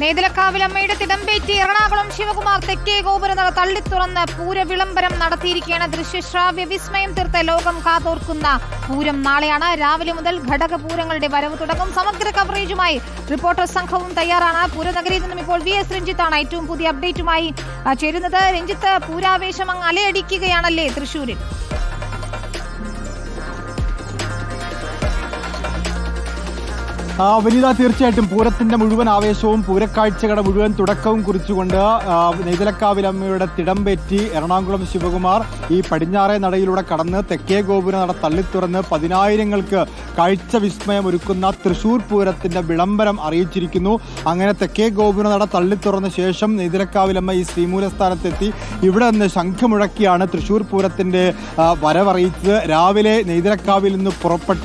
നെയ്തലക്കാവിലമ്മയുടെ തിടമ്പേറ്റി എറണാകുളം ശിവകുമാർ തെക്കേ ഗോപുരനട തള്ളിത്തുറന്ന് പൂര വിളംബരം നടത്തിയിരിക്കുകയാണ്. ദൃശ്യശ്രാവ്യ വിസ്മയം തീർത്ത ലോകം കാതോർക്കുന്ന പൂരം നാളെയാണ്. രാവിലെ മുതൽ ഘടകപൂരങ്ങളുടെ വരവ് തുടങ്ങും. സമഗ്ര കവറേജുമായി റിപ്പോർട്ടർ സംഘവും തയ്യാറാണ്. പൂരനഗരിയിൽ നിന്നും ഇപ്പോൾ വി എസ് രഞ്ജിത്താണ് ഏറ്റവും പുതിയ അപ്ഡേറ്റുമായി ചേരുന്നത്. രഞ്ജിത്ത് പൂരാവേശം അങ്ങ് അലയടിക്കുകയാണല്ലേ തൃശൂരിൽ വനിത തീർച്ചയായിട്ടും പൂരത്തിന്റെ മുഴുവൻ ആവേശവും പൂരക്കാഴ്ചകളുടെ മുഴുവൻ തുടക്കവും കുറിച്ചുകൊണ്ട് നെയ്തലക്കാവിലമ്മയുടെ തിടമ്പേറ്റി എറണാകുളം ശിവകുമാർ ഈ പടിഞ്ഞാറേ നടയിലൂടെ കടന്ന് തെക്കേ ഗോപുര നട തള്ളിത്തുറന്ന് പതിനായിരങ്ങൾക്ക് കാഴ്ച വിസ്മയം ഒരുക്കുന്ന തൃശൂർ പൂരത്തിന്റെ വിളംബരം അറിയിച്ചിരിക്കുന്നു. അങ്ങനെ തെക്കേ ഗോപുര നട തള്ളിത്തുറന്ന ശേഷം നെയ്തലക്കാവിലമ്മ ഈ ശ്രീമൂലസ്ഥാനത്തെത്തി. ഇവിടെ നിന്ന് ശംഖുമുഴക്കിയാണ് തൃശൂർ പൂരത്തിന്റെ വരവറിയിച്ചത്. രാവിലെ നെയ്തലക്കാവിൽ നിന്ന് പുറപ്പെട്ട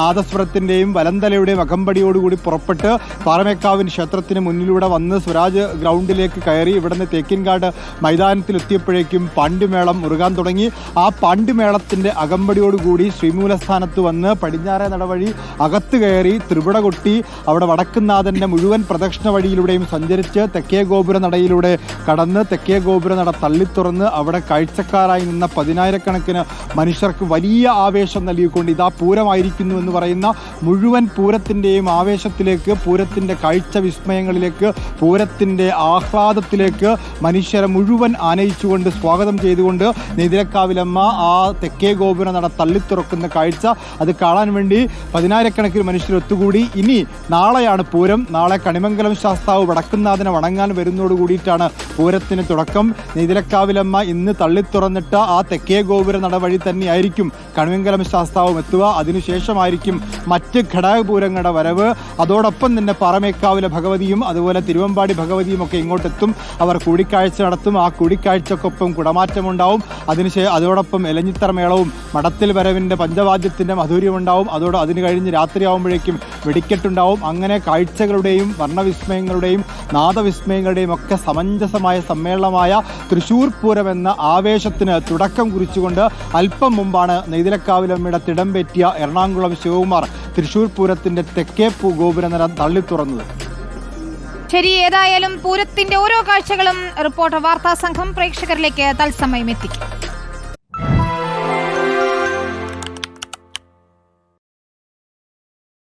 നാദസ്വരത്തിന്റെയും വലന്തലയുടെയും അകമ്പടിയോടുകൂടി പുറപ്പെട്ട് പാറമേക്കാവിൻ ക്ഷേത്രത്തിന് മുന്നിലൂടെ വന്ന് സ്വരാജ് ഗ്രൗണ്ടിലേക്ക് കയറി ഇവിടുന്ന് തേക്കിൻകാട് മൈതാനത്തിലെത്തിയപ്പോഴേക്കും പാണ്ഡ്യമേളം മുറുകാൻ തുടങ്ങി. ആ പാണ്ഡ്യമേളത്തിന്റെ അകമ്പടിയോടുകൂടി ശ്രീമൂലസ്ഥാനത്ത് വന്ന് പടിഞ്ഞാറേ നടവഴി അകത്ത് കയറി ത്രിപുട കൊട്ടി അവിടെ വടക്കുന്നാഥന്റെ മുഴുവൻ പ്രദക്ഷിണ വഴിയിലൂടെയും സഞ്ചരിച്ച് തെക്കേ ഗോപുര നടയിലൂടെ കടന്ന് തെക്കേ ഗോപുര നട തള്ളിത്തുറന്ന് അവിടെ കാഴ്ചക്കാരായി നിന്ന പതിനായിരക്കണക്കിന് മനുഷ്യർക്ക് വലിയ ആവേശം നൽകിക്കൊണ്ട് ഇതാ പൂരമായിരിക്കുന്നു എന്ന് പറയുന്ന മുഴുവൻ പൂരത്തിന്റെയും ആവേശത്തിലേക്ക് പൂരത്തിന്റെ കാഴ്ച വിസ്മയങ്ങളിലേക്ക് പൂരത്തിന്റെ ആഹ്ലാദത്തിലേക്ക് മനുഷ്യരെ മുഴുവൻ ആനയിച്ചുകൊണ്ട് സ്വാഗതം ചെയ്തുകൊണ്ട് നെതിരക്കാവിലമ്മ ആ തെക്കേ ഗോപുര നട തള്ളിത്തുറക്കുന്ന കാഴ്ച അത് കാണാൻ വേണ്ടി പതിനായിരക്കണക്കിന് മനുഷ്യർ ഒത്തുകൂടി. ഇനി നാളെയാണ് പൂരം. നാളെ കണിമംഗലം ശാസ്താവ് വടക്കുന്നാഥനെ വണങ്ങാൻ വരുന്നതോട് കൂടിയിട്ടാണ് പൂരത്തിന് തുടക്കം. നെതിരക്കാവിലമ്മ ഇന്ന് തള്ളിത്തുറന്നിട്ട് ആ തെക്കേ ഗോപുര നട വഴി തന്നെയായിരിക്കും കണിമംഗലം ശാസ്താവും എത്തുക. അതിനുശേഷമായിരിക്കും മറ്റ് ഘടകപൂരങ്ങളുടെ വരവ്. അതോടൊപ്പം തന്നെ പാറമേക്കാവിലെ ഭഗവതിയും അതുപോലെ തിരുവമ്പാടി ഭഗവതിയും ഒക്കെ ഇങ്ങോട്ടെത്തും. അവർ കൂടിക്കാഴ്ച നടത്തും. ആ കൂടിക്കാഴ്ചക്കൊപ്പം കുടമാറ്റമുണ്ടാവും. അതിനുശേഷം അതോടൊപ്പം എലഞ്ഞിത്തറ മേളവും മടത്തിൽ വരവിന്റെ പഞ്ചവാദ്യത്തിന്റെ മധുര്യമുണ്ടാവും അതോടെ അതിന് കഴിഞ്ഞ് രാത്രിയാവുമ്പോഴേക്കും വെടിക്കെട്ടുണ്ടാവും. അങ്ങനെ കാഴ്ചകളുടെയും വർണവിസ്മയങ്ങളുടെയും നാദവിസ്മയങ്ങളുടെയും ഒക്കെ സമഞ്ജസമായ സമ്മേളനമായ തൃശൂർ പൂരം എന്ന ആവേശത്തിന് തുടക്കം കുറിച്ചുകൊണ്ട് അല്പം മുമ്പാണ് നെയ്തിലക്കാവിലമ്മയുടെ തിടം പറ്റിയ എറണാകുളം ശിവകുമാർ തൃശൂർ പൂരത്തിന്റെ തെക്കേ ഗോപുരനിര തള്ളി തുറന്നത്. ശരി ഏതായാലും പൂരത്തിന്റെ ഓരോ കാഴ്ചകളും റിപ്പോർട്ടർ വാർത്താ സംഘം പ്രേക്ഷകരിലേക്ക് തത്സമയം എത്തിക്കും